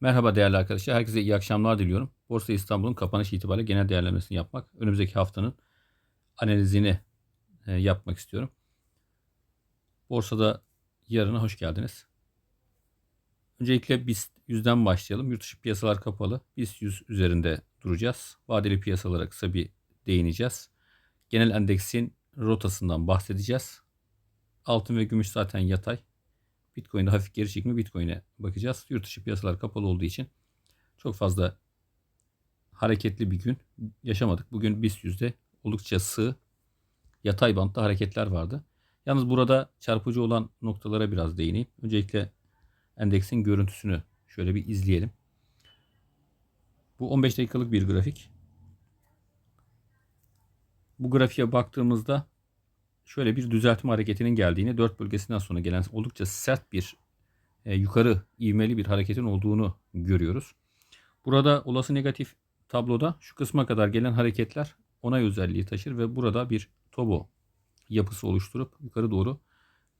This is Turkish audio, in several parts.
Merhaba değerli arkadaşlar. Herkese iyi akşamlar diliyorum. Borsa İstanbul'un kapanış itibariyle genel değerlemesini yapmak, önümüzdeki haftanın analizini e, yapmak istiyorum. Borsada yarına hoş geldiniz. Öncelikle BIST 100'den başlayalım. Yurt dışı piyasalar kapalı. BIST 100 üzerinde duracağız. Vadeli piyasalara kısa bir değineceğiz. Genel endeksin rotasından bahsedeceğiz. Altın ve gümüş zaten yatay. Bitcoin'de hafif geri çekimi Bitcoin'e bakacağız. Yurt dışı piyasalar kapalı olduğu için çok fazla hareketli bir gün yaşamadık. Bugün BIST yüzde oldukça sığ yatay bantta hareketler vardı. Yalnız burada çarpıcı olan noktalara biraz değineyim. Öncelikle endeksin görüntüsünü şöyle bir izleyelim. Bu 15 dakikalık bir grafik. Bu grafiğe baktığımızda şöyle bir düzeltme hareketinin geldiğini, 4 bölgesinden sonra gelen oldukça sert bir e, yukarı ivmeli bir hareketin olduğunu görüyoruz. Burada olası negatif tabloda şu kısma kadar gelen hareketler onay özelliği taşır ve burada bir tobo yapısı oluşturup yukarı doğru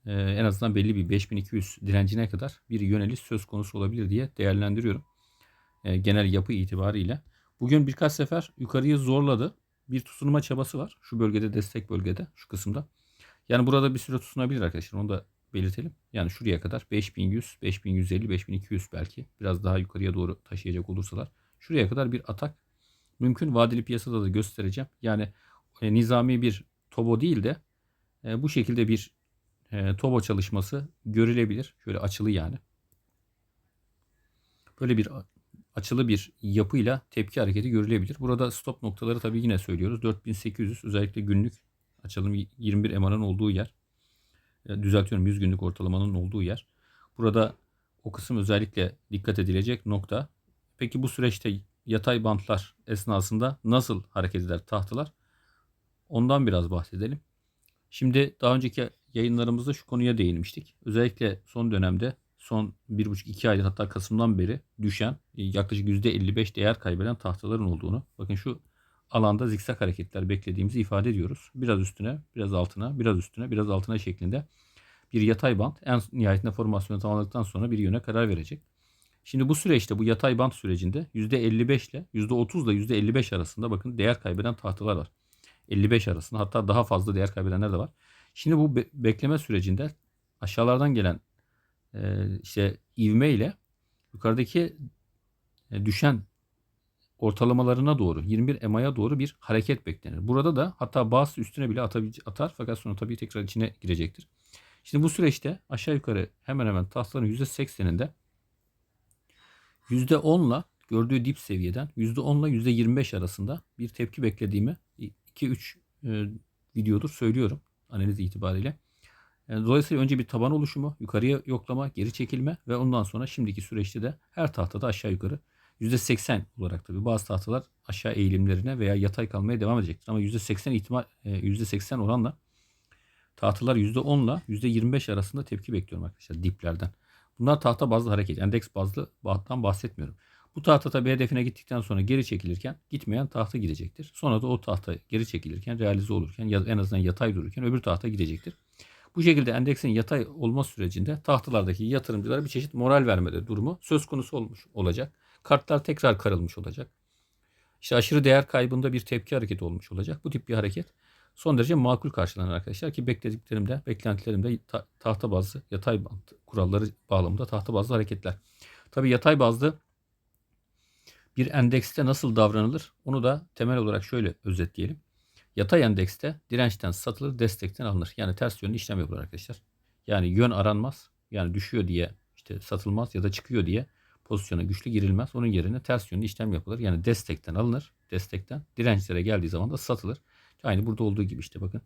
e, en azından belli bir 5200 direncine kadar bir yöneliş söz konusu olabilir diye değerlendiriyorum. E, genel yapı itibariyle. Bugün birkaç sefer yukarıyı zorladı. Bir tutunma çabası var. Şu bölgede destek bölgede şu kısımda. Yani burada bir süre tutunabilir arkadaşlar. Onu da belirtelim. Yani şuraya kadar 5100, 5150, 5200 belki biraz daha yukarıya doğru taşıyacak olursalar. Şuraya kadar bir atak mümkün. Vadeli piyasada da göstereceğim. Yani e, nizami bir tobo değil de e, bu şekilde bir e, tobo çalışması görülebilir. Şöyle açılı yani. Böyle bir açılı bir yapıyla tepki hareketi görülebilir. Burada stop noktaları tabii yine söylüyoruz. 4800 özellikle günlük açalım 21 EMA'nın olduğu yer. E, düzeltiyorum 100 günlük ortalamanın olduğu yer. Burada o kısım özellikle dikkat edilecek nokta. Peki bu süreçte yatay bantlar esnasında nasıl hareket eder tahtalar? Ondan biraz bahsedelim. Şimdi daha önceki yayınlarımızda şu konuya değinmiştik. Özellikle son dönemde son 1,5-2 aydır hatta Kasım'dan beri düşen yaklaşık %55 değer kaybeden tahtaların olduğunu. Bakın şu alanda zikzak hareketler beklediğimizi ifade ediyoruz. Biraz üstüne, biraz altına, biraz üstüne, biraz altına şeklinde bir yatay bant en nihayetinde formasyonu tamamladıktan sonra bir yöne karar verecek. Şimdi bu süreçte bu yatay bant sürecinde %55 ile %30 ile %55 arasında bakın değer kaybeden tahtalar var. 55 arasında hatta daha fazla değer kaybedenler de var. Şimdi bu be- bekleme sürecinde aşağılardan gelen e, işte ivme ile yukarıdaki e, düşen ortalamalarına doğru 21 EMA'ya doğru bir hareket beklenir. Burada da hatta bazı üstüne bile atar fakat sonra tabii tekrar içine girecektir. Şimdi bu süreçte aşağı yukarı hemen hemen tahtaların %80'inde %10 ile gördüğü dip seviyeden %10 ile %25 arasında bir tepki beklediğimi 2-3 e, videodur söylüyorum analiz itibariyle. Yani dolayısıyla önce bir taban oluşumu, yukarıya yoklama, geri çekilme ve ondan sonra şimdiki süreçte de her tahtada aşağı yukarı %80 olarak tabii bazı tahtalar aşağı eğilimlerine veya yatay kalmaya devam edecektir. Ama %80 ihtimal %80 e, oranla tahtalar %10 ile %25 arasında tepki bekliyorum arkadaşlar diplerden. Bunlar tahta bazlı hareket. Endeks bazlı bahttan bahsetmiyorum. Bu tahta tabii hedefine gittikten sonra geri çekilirken gitmeyen tahta gidecektir. Sonra da o tahta geri çekilirken realize olurken ya en azından yatay dururken öbür tahta gidecektir. Bu şekilde endeksin yatay olma sürecinde tahtalardaki yatırımcılara bir çeşit moral vermede durumu söz konusu olmuş olacak. Kartlar tekrar karılmış olacak. İşte aşırı değer kaybında bir tepki hareketi olmuş olacak. Bu tip bir hareket son derece makul karşılanır arkadaşlar ki beklediklerimde, beklentilerimde ta- tahta bazlı yatay kuralları bağlamında tahta bazlı hareketler. Tabi yatay bazlı bir endekste nasıl davranılır onu da temel olarak şöyle özetleyelim. Yatay endekste dirençten satılır, destekten alınır. Yani ters yönlü işlem yapılır arkadaşlar. Yani yön aranmaz. Yani düşüyor diye işte satılmaz ya da çıkıyor diye pozisyona güçlü girilmez. Onun yerine ters yönlü işlem yapılır. Yani destekten alınır. Destekten dirençlere geldiği zaman da satılır. Aynı burada olduğu gibi işte bakın.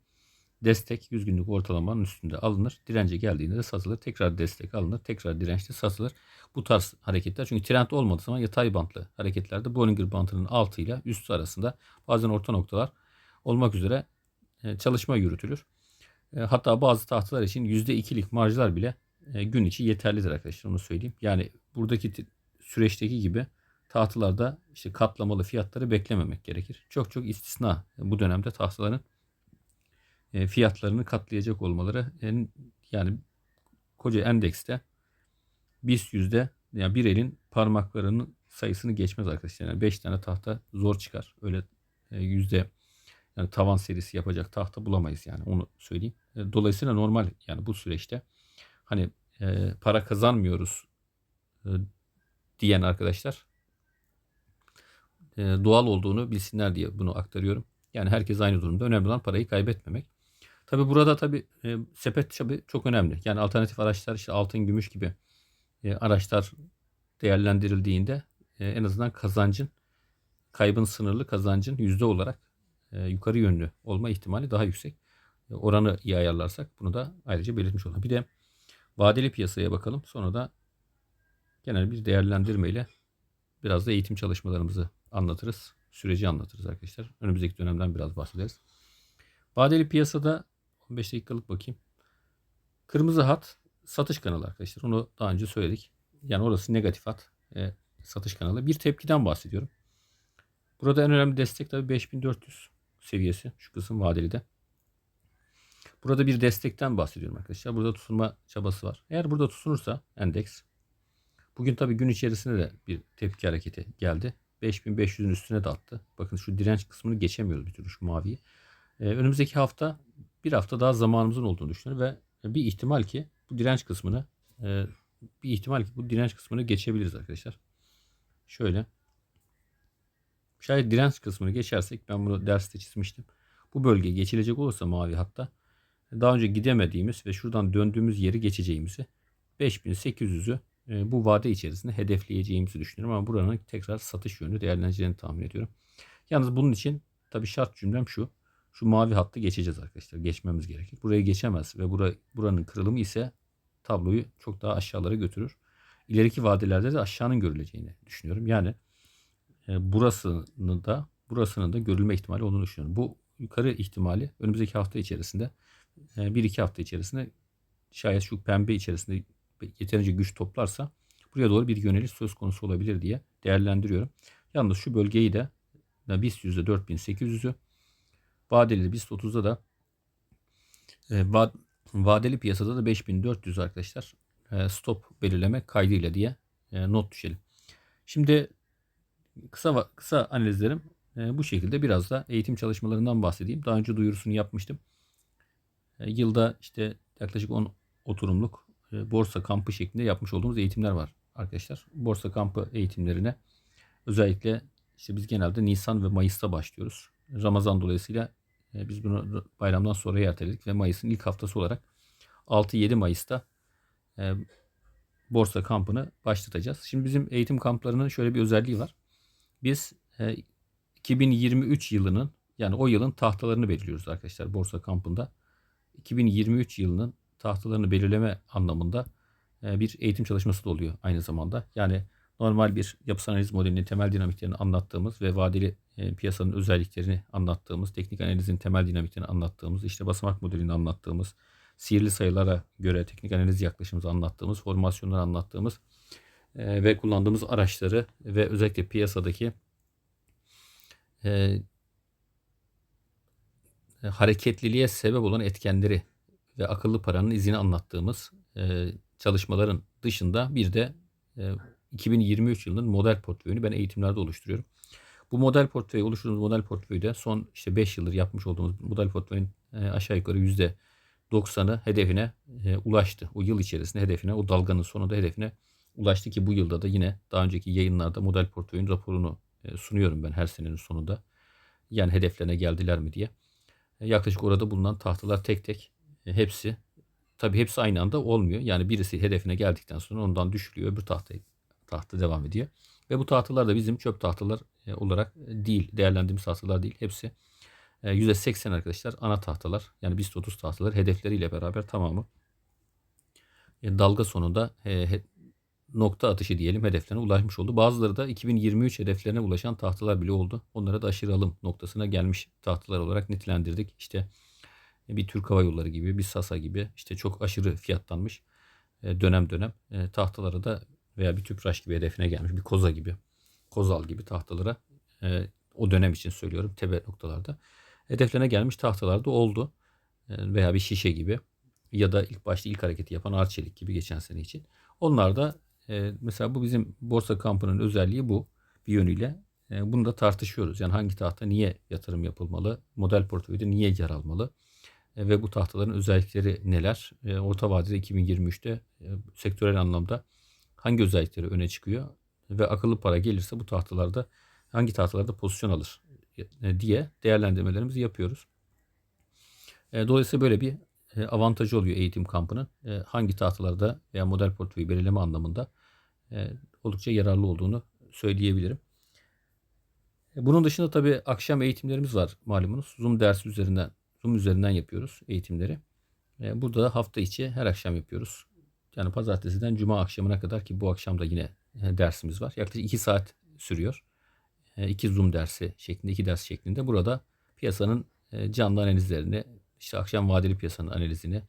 Destek 100 günlük ortalamanın üstünde alınır. Dirence geldiğinde de satılır. Tekrar destek alınır. Tekrar dirençte satılır. Bu tarz hareketler çünkü trend olmadığı zaman yatay bantlı hareketlerde Bollinger bantının altı ile üstü arasında bazen orta noktalar olmak üzere e, çalışma yürütülür. E, hatta bazı tahtalar için %2'lik marjlar bile e, gün içi yeterlidir arkadaşlar onu söyleyeyim. Yani buradaki süreçteki gibi tahtalarda işte katlamalı fiyatları beklememek gerekir. Çok çok istisna bu dönemde tahtaların fiyatlarını katlayacak olmaları yani koca endekste BIST yüzde yani bir elin parmaklarının sayısını geçmez arkadaşlar. Yani 5 tane tahta zor çıkar. Öyle yüzde yani tavan serisi yapacak tahta bulamayız yani onu söyleyeyim. E, Dolayısıyla normal yani bu süreçte hani e, para kazanmıyoruz e, diyen arkadaşlar e, doğal olduğunu bilsinler diye bunu aktarıyorum. Yani herkes aynı durumda. Önemli olan parayı kaybetmemek. Tabi burada tabi e, sepet tabi çok önemli. Yani alternatif araçlar işte altın, gümüş gibi e, araçlar değerlendirildiğinde e, en azından kazancın kaybın sınırlı kazancın yüzde olarak e, yukarı yönlü olma ihtimali daha yüksek. E, oranı iyi ayarlarsak bunu da ayrıca belirtmiş olalım. Bir de vadeli piyasaya bakalım. Sonra da genel bir değerlendirmeyle biraz da eğitim çalışmalarımızı anlatırız. Süreci anlatırız arkadaşlar. Önümüzdeki dönemden biraz bahsederiz. Vadeli piyasada 15 dakikalık bakayım. Kırmızı hat satış kanalı arkadaşlar. Onu daha önce söyledik. Yani orası negatif hat e, satış kanalı. Bir tepkiden bahsediyorum. Burada en önemli destek tabii 5400 seviyesi. Şu kısım vadeli de. Burada bir destekten bahsediyorum arkadaşlar. Burada tutunma çabası var. Eğer burada tutunursa endeks bugün tabii gün içerisinde de bir tepki hareketi geldi. 5500'ün üstüne de attı. Bakın şu direnç kısmını geçemiyoruz bir türlü şu maviyi. Ee, önümüzdeki hafta bir hafta daha zamanımızın olduğunu düşünüyorum ve bir ihtimal ki bu direnç kısmını e, bir ihtimal ki bu direnç kısmını geçebiliriz arkadaşlar. Şöyle. Şayet direnç kısmını geçersek ben bunu derste çizmiştim. Bu bölge geçilecek olursa mavi hatta daha önce gidemediğimiz ve şuradan döndüğümüz yeri geçeceğimizi 5800'ü e, bu vade içerisinde hedefleyeceğimizi düşünüyorum ama buranın tekrar satış yönü değerleneceğini tahmin ediyorum. Yalnız bunun için tabii şart cümlem şu. Şu mavi hattı geçeceğiz arkadaşlar. Geçmemiz gerekir. Burayı geçemez ve bura, buranın kırılımı ise tabloyu çok daha aşağılara götürür. İleriki vadelerde de aşağının görüleceğini düşünüyorum. Yani burasını da burasının da görülme ihtimali olduğunu düşünüyorum. Bu yukarı ihtimali önümüzdeki hafta içerisinde e, bir iki hafta içerisinde şayet şu pembe içerisinde yeterince güç toplarsa buraya doğru bir yöneliş söz konusu olabilir diye değerlendiriyorum. Yalnız şu bölgeyi de BIST %4800'ü vadeli BIST 30'da da e, vadeli piyasada da 5400 arkadaşlar e, stop belirleme kaydıyla diye e, not düşelim. Şimdi kısa kısa analizlerim e, bu şekilde biraz da eğitim çalışmalarından bahsedeyim. Daha önce duyurusunu yapmıştım. Yılda işte yaklaşık 10 oturumluk borsa kampı şeklinde yapmış olduğumuz eğitimler var arkadaşlar. Borsa kampı eğitimlerine özellikle işte biz genelde Nisan ve Mayıs'ta başlıyoruz. Ramazan dolayısıyla biz bunu bayramdan sonra erteledik ve Mayıs'ın ilk haftası olarak 6-7 Mayıs'ta e, borsa kampını başlatacağız. Şimdi bizim eğitim kamplarının şöyle bir özelliği var. Biz e, 2023 yılının yani o yılın tahtalarını belirliyoruz arkadaşlar borsa kampında. 2023 yılının tahtalarını belirleme anlamında e, bir eğitim çalışması da oluyor aynı zamanda. Yani normal bir yapısal analiz modelinin temel dinamiklerini anlattığımız ve vadeli e, piyasanın özelliklerini anlattığımız, teknik analizin temel dinamiklerini anlattığımız, işte basamak modelini anlattığımız, sihirli sayılara göre teknik analiz yaklaşımımızı anlattığımız, formasyonları anlattığımız e, ve kullandığımız araçları ve özellikle piyasadaki e, hareketliliğe sebep olan etkenleri ve akıllı paranın izini anlattığımız e, çalışmaların dışında bir de e, 2023 yılının model portföyünü ben eğitimlerde oluşturuyorum. Bu model portföyü oluşturduğumuz model portföyde son işte 5 yıldır yapmış olduğumuz model portföyün e, aşağı yukarı yüzde 90'ı hedefine e, ulaştı. O yıl içerisinde hedefine, o dalganın sonunda hedefine ulaştı ki bu yılda da yine daha önceki yayınlarda model portföyün raporunu e, sunuyorum ben her senenin sonunda. Yani hedeflerine geldiler mi diye. E, yaklaşık orada bulunan tahtalar tek tek e, hepsi tabi hepsi aynı anda olmuyor. Yani birisi hedefine geldikten sonra ondan düşülüyor. Öbür tahta, tahta devam ediyor. Ve bu tahtalar da bizim çöp tahtalar olarak değil, değerlendiğimiz tahtalar değil. Hepsi %80 e, arkadaşlar ana tahtalar yani BIST 30 tahtalar hedefleriyle beraber tamamı dalga sonunda nokta atışı diyelim hedeflerine ulaşmış oldu. Bazıları da 2023 hedeflerine ulaşan tahtalar bile oldu. Onlara da aşırı alım noktasına gelmiş tahtalar olarak nitelendirdik. İşte bir Türk Hava Yolları gibi, bir Sasa gibi işte çok aşırı fiyatlanmış dönem dönem tahtalara da veya bir Tüpraş gibi hedefine gelmiş, bir Koza gibi, Kozal gibi tahtalara o dönem için söylüyorum tepe noktalarda hedeflerine gelmiş tahtalarda oldu. Veya bir şişe gibi ya da ilk başta ilk hareketi yapan Arçelik gibi geçen sene için. Onlar da e, mesela bu bizim borsa kampının özelliği bu bir yönüyle. E, bunu da tartışıyoruz. Yani hangi tahta niye yatırım yapılmalı? Model portföyde niye yer almalı? E, ve bu tahtaların özellikleri neler? Orta vadede 2023'te e, sektörel anlamda hangi özellikleri öne çıkıyor? Ve akıllı para gelirse bu tahtalarda hangi tahtalarda pozisyon alır diye değerlendirmelerimizi yapıyoruz. Dolayısıyla böyle bir avantajı oluyor eğitim kampının. E, hangi tahtalarda veya model portföyü belirleme anlamında e, oldukça yararlı olduğunu söyleyebilirim. E, bunun dışında tabii akşam eğitimlerimiz var malumunuz. Zoom dersi üzerinden Zoom üzerinden yapıyoruz eğitimleri. E, burada da hafta içi her akşam yapıyoruz. Yani pazartesiden cuma akşamına kadar ki bu akşam da yine e, dersimiz var. Yaklaşık 2 saat sürüyor. 2 Zoom dersi şeklinde, 2 ders şeklinde. Burada piyasanın canlı analizlerini, işte akşam vadeli piyasanın analizini,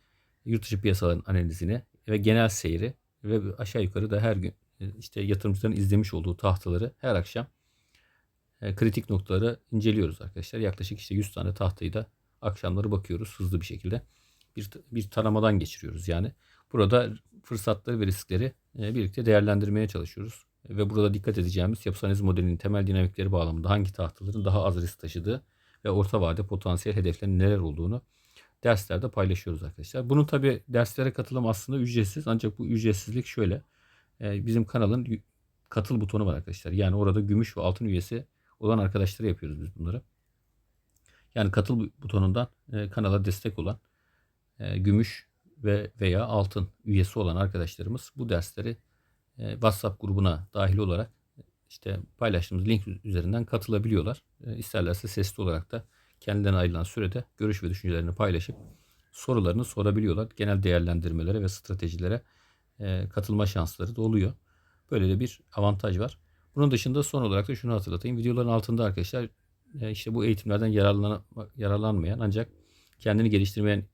yurt dışı piyasaların analizini ve genel seyri ve aşağı yukarı da her gün işte yatırımcıların izlemiş olduğu tahtaları her akşam kritik noktaları inceliyoruz arkadaşlar. Yaklaşık işte 100 tane tahtayı da akşamları bakıyoruz hızlı bir şekilde. Bir, bir taramadan geçiriyoruz yani. Burada fırsatları ve riskleri birlikte değerlendirmeye çalışıyoruz. Ve burada dikkat edeceğimiz yapısal modelinin temel dinamikleri bağlamında hangi tahtaların daha az risk taşıdığı ve orta vade potansiyel hedeflerin neler olduğunu derslerde paylaşıyoruz arkadaşlar. Bunun tabi derslere katılım aslında ücretsiz ancak bu ücretsizlik şöyle. Bizim kanalın katıl butonu var arkadaşlar. Yani orada gümüş ve altın üyesi olan arkadaşlara yapıyoruz biz bunları. Yani katıl butonundan kanala destek olan gümüş ve veya altın üyesi olan arkadaşlarımız bu dersleri WhatsApp grubuna dahil olarak işte paylaştığımız link üzerinden katılabiliyorlar. İsterlerse sesli olarak da kendilerine ayrılan sürede görüş ve düşüncelerini paylaşıp sorularını sorabiliyorlar. Genel değerlendirmelere ve stratejilere katılma şansları da oluyor. Böyle de bir avantaj var. Bunun dışında son olarak da şunu hatırlatayım. Videoların altında arkadaşlar işte bu eğitimlerden yararlan yararlanmayan ancak kendini geliştirmeyen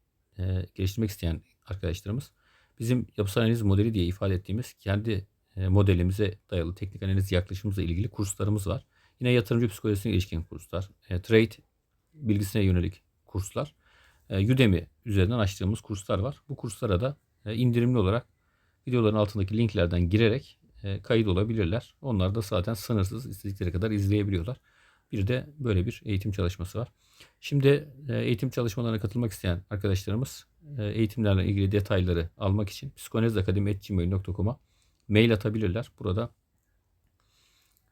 geliştirmek isteyen arkadaşlarımız bizim yapısal analiz modeli diye ifade ettiğimiz kendi modelimize dayalı teknik analiz yaklaşımımızla ilgili kurslarımız var. Yine yatırımcı psikolojisine ilişkin kurslar, trade bilgisine yönelik kurslar, Udemy üzerinden açtığımız kurslar var. Bu kurslara da indirimli olarak videoların altındaki linklerden girerek kayıt olabilirler. Onlar da zaten sınırsız istedikleri kadar izleyebiliyorlar. Bir de böyle bir eğitim çalışması var. Şimdi eğitim çalışmalarına katılmak isteyen arkadaşlarımız eğitimlerle ilgili detayları almak için psikonezakademi.gmail.com'a mail atabilirler. Burada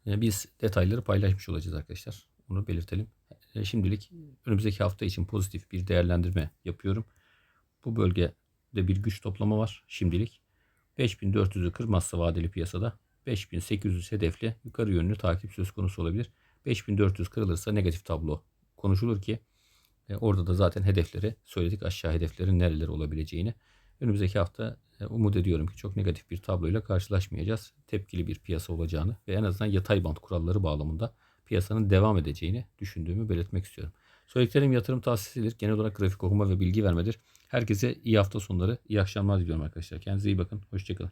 biz detayları paylaşmış olacağız arkadaşlar. Onu belirtelim. Şimdilik önümüzdeki hafta için pozitif bir değerlendirme yapıyorum. Bu bölgede bir güç toplama var şimdilik. 5400'ü kırmazsa vadeli piyasada 5800 hedefli yukarı yönlü takip söz konusu olabilir. 5400 kırılırsa negatif tablo konuşulur ki e, orada da zaten hedefleri söyledik aşağı hedeflerin nereleri olabileceğini. Önümüzdeki hafta e, umut ediyorum ki çok negatif bir tabloyla karşılaşmayacağız. Tepkili bir piyasa olacağını ve en azından yatay bant kuralları bağlamında piyasanın devam edeceğini düşündüğümü belirtmek istiyorum. Söylediklerim yatırım tavsiyesidir. Genel olarak grafik okuma ve bilgi vermedir. Herkese iyi hafta sonları, iyi akşamlar diliyorum arkadaşlar. Kendinize iyi bakın. Hoşçakalın.